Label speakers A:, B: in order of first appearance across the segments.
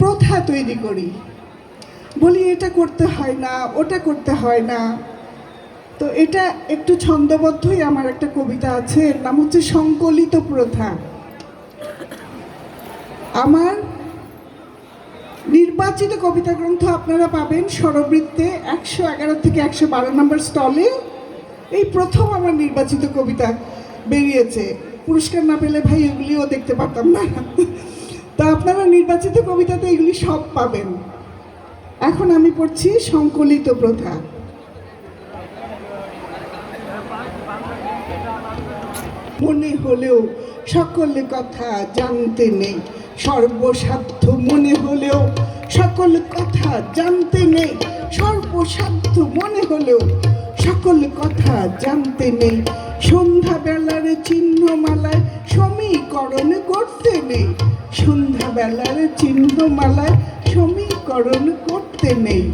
A: প্রথা তৈরি করি। বলি, এটা করতে হয় না, ওটা করতে হয় না। তো এটা একটু ছন্দবদ্ধই আমার একটা কবিতা আছে, এর নাম হচ্ছে সংকলিত প্রথা। আমার নির্বাচিত কবিতা গ্রন্থ আপনারা পাবেন স্বরবৃত্তে একশো এগারো থেকে একশো বারো নম্বর স্টলে। এই প্রথম আমার নির্বাচিত কবিতা বেরিয়েছে। পুরস্কার না পেলে ভাই, এগুলিও দেখতে পারতাম না। তা আপনারা নির্বাচিত কবিতাতে এগুলি সব পাবেন। এখন আমি পড়ছি সংকলিত প্রথা। মনে হলেও সকল কথা জানতে নেই, সর্বসাধ্য মনে হলেও সকল কথা জানতে নেই, সর্বসাধ্য মনে হলেও সকল কথা জানতে নেই। সন্ধ্যাবেলার চিহ্নমালায় সমীকরণ করতে নেই সন্ধ্যাবেলার চিহ্নমালায় সমীকরণ করতে নেই।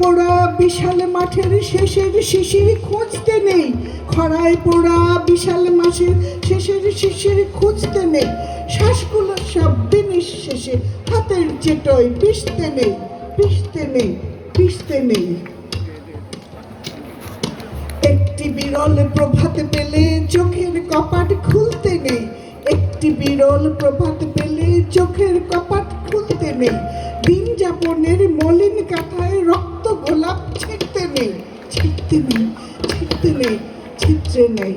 A: পোড়া বিশাল মাঠের শেষের শিশির খুঁজতে নেই। খরায় পোড়া বিশাল মাঠের শেষের শিশির খুঁজতে নেই। শ্বাসগুলো সব দিনের শেষে হাতের চেটোয় পিষতে নেই পিষতে নেই পিষতে নেই। একটি বিরল প্রভাত পেলে চোখের কপাট খুলতে নেই। একটি বিরল প্রভাত পেলে চোখের কপাট খুলতে নেই। দিন যাপনের মলিন কাঁথায় রক্ত গোলাপ ছিটতে নেই। ছিটতে নেই ছিটতে নেই ছিটতে নেই।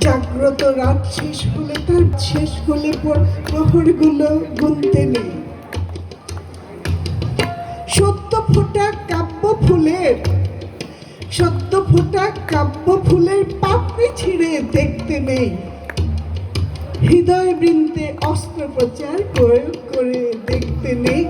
A: জাগ্রত রাত শেষ হলে তার শেষ হলে পর- প্রহরগুলো গুনতে নেই। সত্য ফোটা কাব্য ফুলের সত্য ফোটা কাব্য ফুলের পাপড়ি ছিঁড়ে দেখতে নেই। হৃদয় বৃন্দে অস্ত্রোপচার প্রয়োগ করে দেখতে নেই।